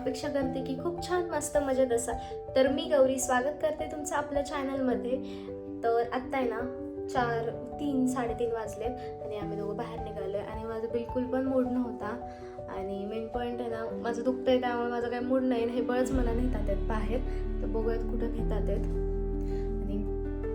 अपेक्षा करते की खूप छान मस्त मजेत असाल तर मी गौरी स्वागत करते तुमचं आपल्या चॅनलमध्ये तर आत्ता आहे ना चार तीन साडेतीन वाजलेत आणि आम्ही दोघं बाहेर निघालो आणि माझं बिलकुल पण मूड नव्हता. आणि मेन पॉईंट आहे ना माझं दुखतं आहे त्यामुळे माझा काही मूड नाही हे बळच मला नेतात आहेत बाहेर. तर बघूयात कुठं नेतात आहेत.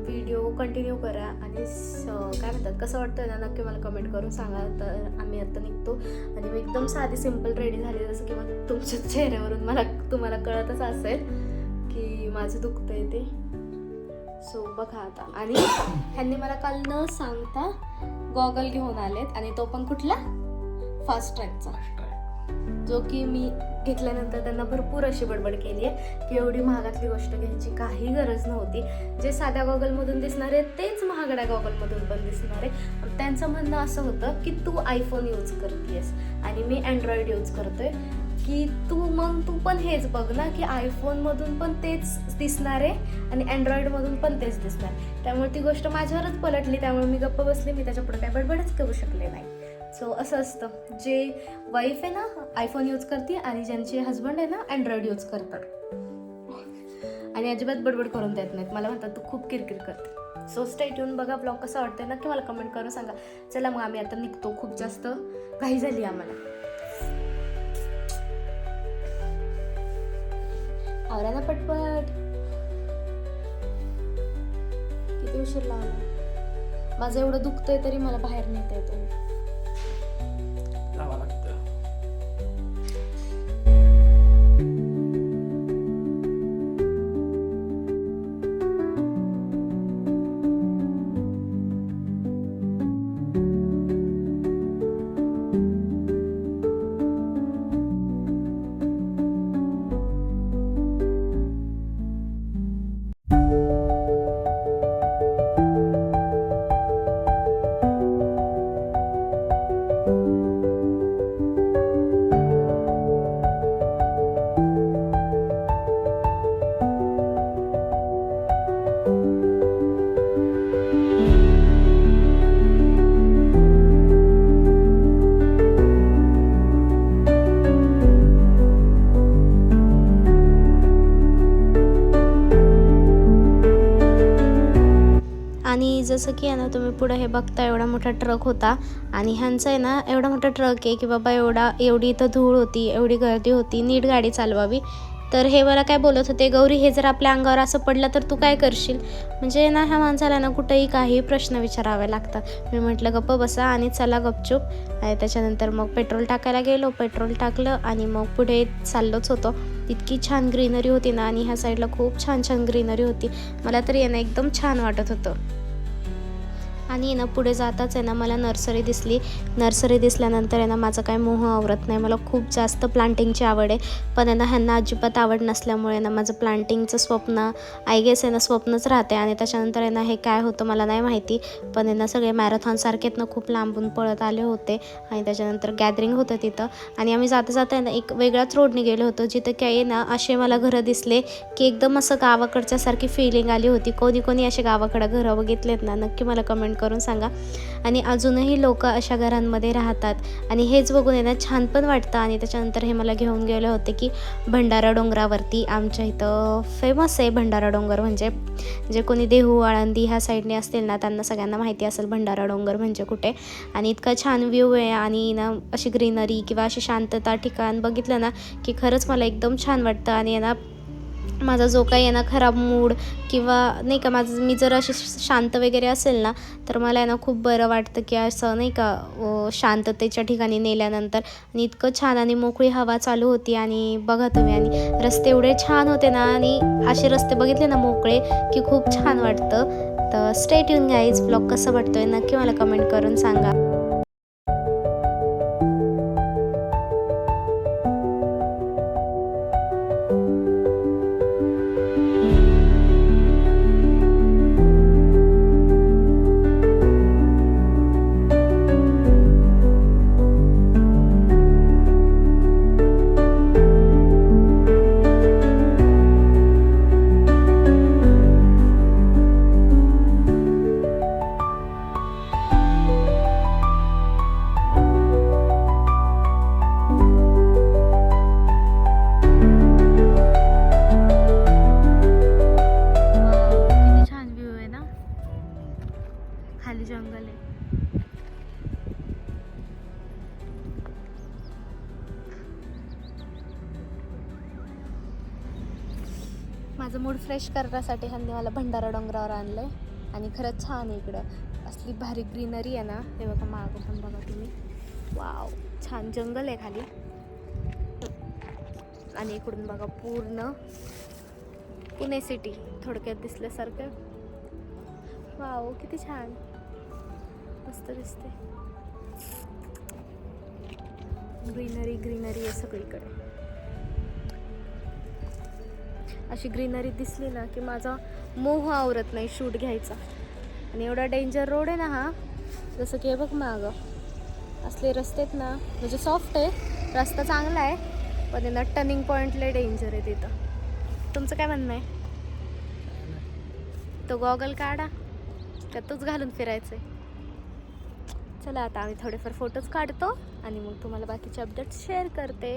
व्हिडिओ कंटिन्यू करा आणि स- काय म्हणतात कसं वाटतं ना नक्की मला कमेंट करून सांगा. तर आम्ही आता निघतो आणि मी एकदम साधी सिंपल रेडी झाली जसं की मग तुमच्या चेहऱ्यावरून मला तुम्हाला कळतच असेल की माझं दुखतंय ते. सो बघा आता. आणि ह्यांनी मला काल न सांगता गॉगल घेऊन आलेत आणि तो पण कुठला? फास्ट ट्रॅकचा जो की मी घेतल्यानंतर त्यांना भरपूर अशी बडबड केली आहे की एवढी महागातली गोष्ट घ्यायची काही गरज नव्हती. जे साध्या गॉगलमधून दिसणारे तेच महागड्या गॉगलमधून पण दिसणारे त्यांचं म्हणणं असं होतं की तू आयफोन यूज करतेस आणि मी अँड्रॉइड यूज करतोय की तू मग तू पण हेच बघ ना की आयफोनमधून पण तेच दिसणार आहे आणि अँड्रॉइडमधून पण तेच दिसणार. त्यामुळे ती गोष्ट माझ्यावरच पलटली त्यामुळे मी गप्प बसले मी त्याच्या पुढे काय बडबडच करू शकले नाही. सो असं असतं. जे वाईफ आहे ना आयफोन यूज करते आणि ज्यांचे हजबंड आहे ना अँड्रॉइड यूज करतात. आणि अजिबात बडबड करून देत नाहीत. मला म्हणतात तू खूप किरकिर करते. सो स्टेट येऊन बघा ब्लॉग कसा वाटतंय. नक्की मला कमेंट करून सांगा. चला मग आम्ही आता निघतो. खूप जास्त घाई झाली आम्हाला. आवरा ना पटपट. किती उशीर लावला माझं एवढं दुखतंय तरी मला बाहेर नेता येतं जसं की आहे ना तुम्ही पुढं हे बघता एवढा मोठा ट्रक होता. आणि ह्यांचा आहे ना एवढा मोठा ट्रक आहे की बाबा एवढा एवढी इथं धूळ होती एवढी गर्दी होती नीट गाडी चालवावी. तर हे मला काय बोलत होते गौरी हे जर आपल्या अंगावर असं पडलं तर तू काय करशील? म्हणजे ना ह्या माणसाला ना कुठेही काही प्रश्न विचारावे लागतात. मी म्हटलं गप्प बसा आणि चला गपचूप. आणि त्याच्यानंतर मग पेट्रोल टाकायला गेलो. पेट्रोल टाकलं आणि मग पुढे चाललोच होतो. इतकी छान ग्रीनरी होती ना आणि ह्या साईडला खूप छान छान ग्रीनरी होती. मला तरी यांना ना एकदम छान वाटत होतं. आणि ना पुढे जाताच आहे ना मला नर्सरी दिसली. नर्सरी दिसल्यानंतर आहे ना माझं काय मोह आवरत नाही. मला खूप जास्त प्लांटिंगची आवड आहे. पण आहे ना ह्यांना अजिबात आवड नसल्यामुळे ना माझं प्लांटिंगचं स्वप्न आय गेस आहे ना स्वप्नच राहते आणि त्याच्यानंतर आहे ना हे काय होतं मला नाही माहिती. पण आहे ना सगळे मॅरेथॉनसारखेत ना खूप लांबून पळत आले होते. आणि त्याच्यानंतर गॅदरिंग होतं तिथं. आणि आम्ही जाता जाता आहे ना एक वेगळाच रोडने गेलो होतो. जिथं काय आहे ना असे मला घरं दिसले की एकदम असं गावाकडच्यासारखी फिलिंग आली होती. कोणी कोणी असे गावाकडं घरं बघितलेत ना नक्की मला कमेंट करून सांगा. आणि अजूनही लोक अशा घरांमध्ये राहतात. आणि हेच बघून येणं छान पण वाटतं. आणि त्याच्यानंतर हे मला घेऊन गेले होते की भंडारा डोंगरावरती आमच्या इथं फेमस आहे भंडारा डोंगर. म्हणजे जे कोणी देहू आळंदी ह्या साईडने असतील ना त्यांना सगळ्यांना माहिती असेल भंडारा डोंगर म्हणजे कुठे. आणि इतका छान व्ह्यू आहे. आणि ना अशी ग्रीनरी किंवा अशी शांतता ठिकाण बघितलं ना की खरंच मला एकदम छान वाटतं. आणि ना माझा जो काही आहे ना खराब मूड किंवा नाही का माझं मी जर अशी शांत वगैरे असेल ना तर मला आहे ना खूप बरं वाटतं की असं नाही का शांततेच्या ठिकाणी नेल्यानंतर. आणि इतकं छान आणि मोकळी हवा चालू होती आणि बघा तुम्ही आणि रस्ते एवढे छान होते ना आणि असे रस्ते बघितले ना मोकळे की खूप छान वाटतं. तर स्टेट येऊन गाईज ब्लॉग कसं वाटतोय नक्की मला कमेंट करून सांगा. माझं मूड फ्रेश करण्यासाठी ह्यांनी मला भंडारा डोंगरावर आणलं आहे आणि खरंच छान आहे इकडं. असली भारी ग्रीनरी आहे ना हे बघा मागं पण बघा तुम्ही. वाव छान जंगल आहे खाली. आणि इकडून बघा पूर्ण पुणे सिटी थोडक्यात दिसल्यासारखं. वाव किती छान. मस्त दिसते ग्रीनरी ग्रीनरी आहे सगळीकडे. अशी ग्रीनरी दिसली ना की माझा मोह आवरत नाही शूट घ्यायचा. आणि एवढा डेंजर रोड आहे ना हा जसं की हे बघ मागं. असले रस्ते आहेत ना म्हणजे सॉफ्ट आहे रस्ता चांगला आहे पण आहे ना टर्निंग पॉईंटले डेंजर आहे तिथं. तुमचं काय म्हणणं आहे? तो गॉगल काढा त्यातच घालून फिरायचं आहे चला आता आम्ही थोडेफार फोटोज काढतो आणि मग तुम्हाला बाकीचे अपडेट्स शेअर करते.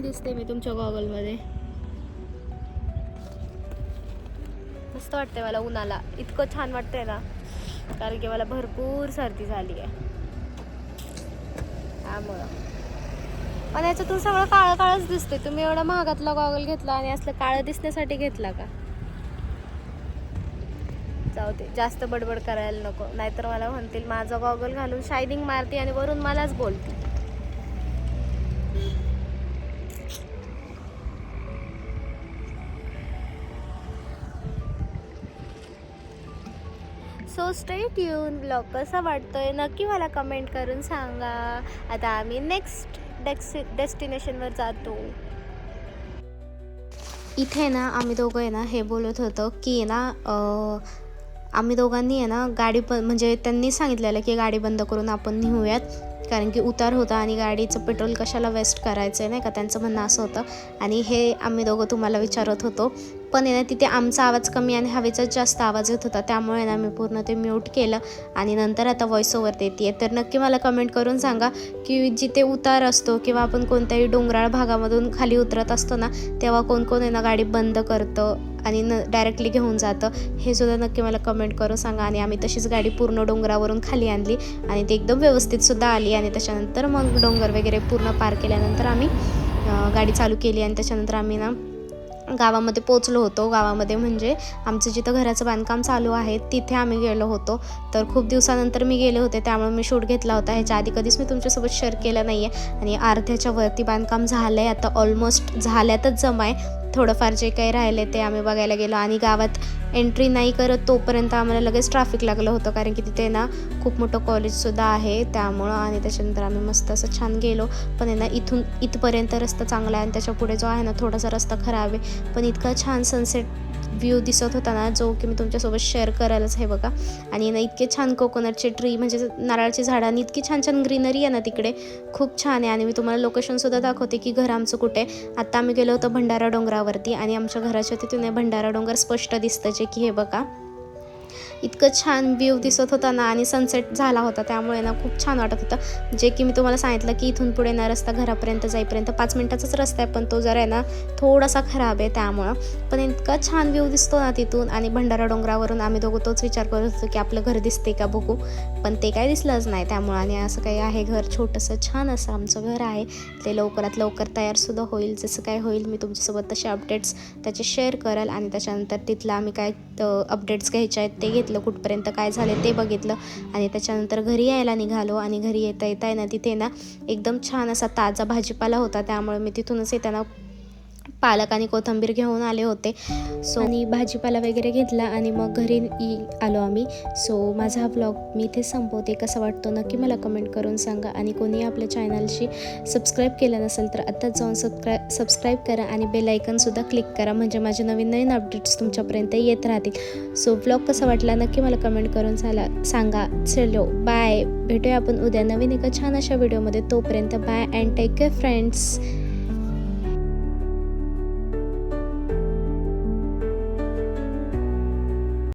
छान दिसते मी तुमच्या गॉगलमध्ये. मस्त वाटते मला उन्हाला. इतकं छान वाटतंय ना. कारण की मला भरपूर सर्दी झाली आहे. त्यामुळं. पण याच्यातून सगळं काळं काळच दिसते तुम्ही एवढा महागातला गॉगल घेतला आणि असलं काळं दिसण्यासाठी घेतला का? जाऊ दे. जास्त बडबड करायला नको. नाहीतर मला म्हणतील माझा गॉगल घालून शायनिंग मारते आणि वरून मलाच बोलते. सो स्टे ट्यून ब्लॉग कसा वाटतोय? नक्की मला कमेंट करून सांगा. आता आम्ही नेक्स्ट डेक्स डेस्टिनेशनवर जातो. इथे ना आम्ही दोघं आहे ना हे बोलत होतो की ना आम्ही दोघांनी आहे ना गाडी पण म्हणजे त्यांनी सांगितलेलं की गाडी बंद करून आपण निघूयात. कारण की उतार होता आणि गाडीचं पेट्रोल कशाला वेस्ट करायचं आहे नाही का? त्यांचं म्हणणं असं होतं. आणि हे आम्ही दोघं तुम्हाला विचारत होतो. पण आहे ना तिथे आमचा आवाज कमी आणि हवेचाच जास्त आवाज येत होता. त्यामुळे ना मी पूर्ण ते म्यूट केलं आणि नंतर आता व्हॉइस ओव्हर देते तर नक्की मला कमेंट करून सांगा की जिथे उतार असतो किंवा आपण कोणत्याही डोंगराळ भागामधून खाली उतरत असतो ना तेव्हा कोण कोण आहे ना गाडी बंद करतं आणि न डायरेक्टली घेऊन जातं. हे सुद्धा नक्की मला कमेंट करून सांगा. आणि आम्ही तशीच गाडी पूर्ण डोंगरावरून खाली आणली आणि ती एकदम व्यवस्थितसुद्धा आली आणि त्याच्यानंतर मग डोंगर वगैरे पूर्ण पार केल्यानंतर आम्ही गाडी चालू केली आणि त्याच्यानंतर आम्ही ना गावामध्ये पोचलो होतो. गावामध्ये म्हणजे आमचं जिथं घराचं बांधकाम चालू आहे तिथे आम्ही गेलो होतो. तर खूप दिवसानंतर मी गेले होते त्यामुळे मी शूट घेतला होता. ह्याच्या आधी कधीच मी तुमच्यासोबत शेअर केलं नाही आहे आणि अर्ध्याच्या वरती बांधकाम झालं आहे आता ऑलमोस्ट झाल्यातच जमा आहे थोडंफार जे काही राहिले ते आम्ही बघायला गेलो आणि गावात एंट्री नाही करत तोपर्यंत आम्हाला लगेच ट्रॅफिक लागलं होतं कारण की तिथे ना खूप मोठं कॉलेजसुद्धा आहे त्यामुळं आणि त्याच्यानंतर आम्ही मस्त असं छान गेलो. पण आहे ना इथून इथपर्यंत रस्ता चांगला आहे आणि त्याच्या पुढे जो आहे ना थोडासा रस्ता खराब आहे. पण इतका छान सनसेट व्ह्यू दिसत होता ना जो की मी तुमच्यासोबत शेअर करायलाच आहे बघा. आणि ना इतके छान कोकोनटचे ट्री म्हणजे नारळाची झाडं आणि इतकी छान छान ग्रीनरी आहे ना तिकडे. खूप छान आहे आणि मी तुम्हाला लोकेशनसुद्धा दाखवते की घर आमचं कुठे आत्ता आम्ही गेलो होतो भंडारा डोंगरावरती आणि आमच्या घराच्या तिथून भंडारा डोंगर स्पष्ट दिसतं जे की हे बघा. इतकं छान व्ह्यू दिसत होता ना आणि सनसेट झाला होता त्यामुळे ना खूप छान वाटत होतं. जे की मी तुम्हाला सांगितलं की इथून पुढे ना रस्ता घरापर्यंत जाईपर्यंत पाच मिनटाचाच रस्ता आहे पण तो जरा आहे ना थोडासा खराब आहे त्यामुळं. पण इतका छान व्ह्यू दिसतो ना तिथून आणि भंडारा डोंगरावरून आम्ही दोघं तोच विचार करत होतो की आपलं घर दिसते का बघू. पण ते काय दिसलंच नाही त्यामुळं आणि असं काही आहे घर छोटंसं छान असं आमचं घर आहे. ते लवकरात लवकर तयारसुद्धा होईल जसं काय होईल मी तुमच्यासोबत तसे अपडेट्स त्याचे शेअर कराल आणि त्याच्यानंतर तिथलं आम्ही काय अपडेट्स घ्यायचे आहेत ते घेतले कुठपर्यंत काय झालं ते बघितलं. आणि त्याच्यानंतर घरी यायला निघालो आणि घरी येता येता आहे ना तिथे ना एकदम छान असा ताजा भाजीपाला होता. त्यामुळे मी तिथूनच येताना पालक आणि कोथिंबीर घेऊन आले होते. सो आणि भाजीपाला वगैरे घेतला आणि मग घरी आलो आम्ही. सो माझा हा ब्लॉग मी इथे संपवते. कसा वाटतो नक्की मला कमेंट करून सांगा. आणि कोणी आपल्या चॅनलशी सबस्क्राईब केलं नसेल तर आत्ताच जाऊन सबस्क्राईब सबस्क्राईब करा आणि बेल आयकनसुद्धा क्लिक करा. म्हणजे माझे नवीन नवीन अपडेट्स तुमच्यापर्यंत येत राहतील. सो ब्लॉग कसा वाटला नक्की मला कमेंट करून झाला सांगा. चलो बाय भेटूया आपण उद्या नवीन एका छान अशा व्हिडिओमध्ये तोपर्यंत bye and take care friends